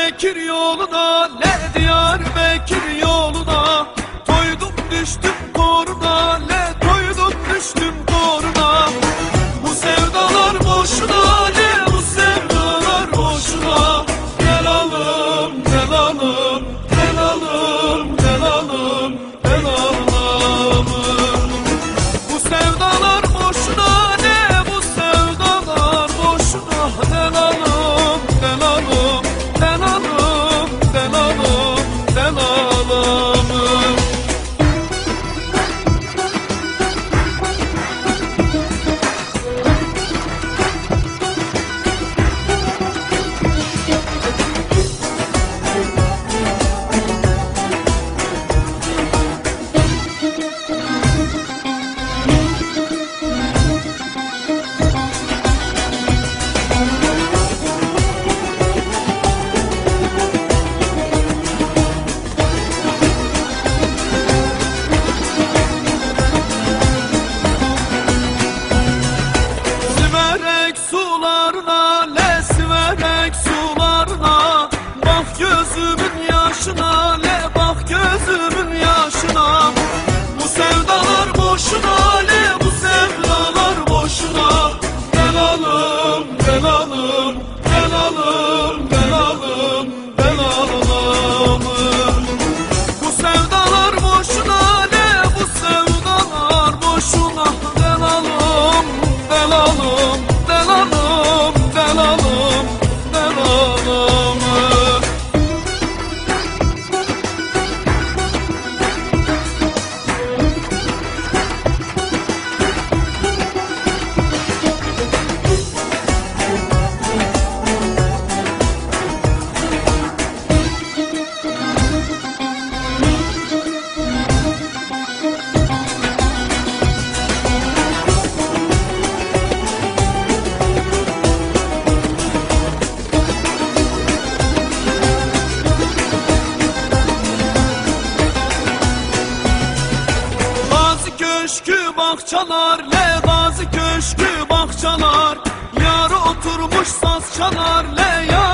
Bekir yoluna Ne diyar Bekir yoluna? Koydum düştüm koruna Ne köşkü bahçalar Le Gazi köşkü bahçalar. Yarı oturmuş saz çalar Le yar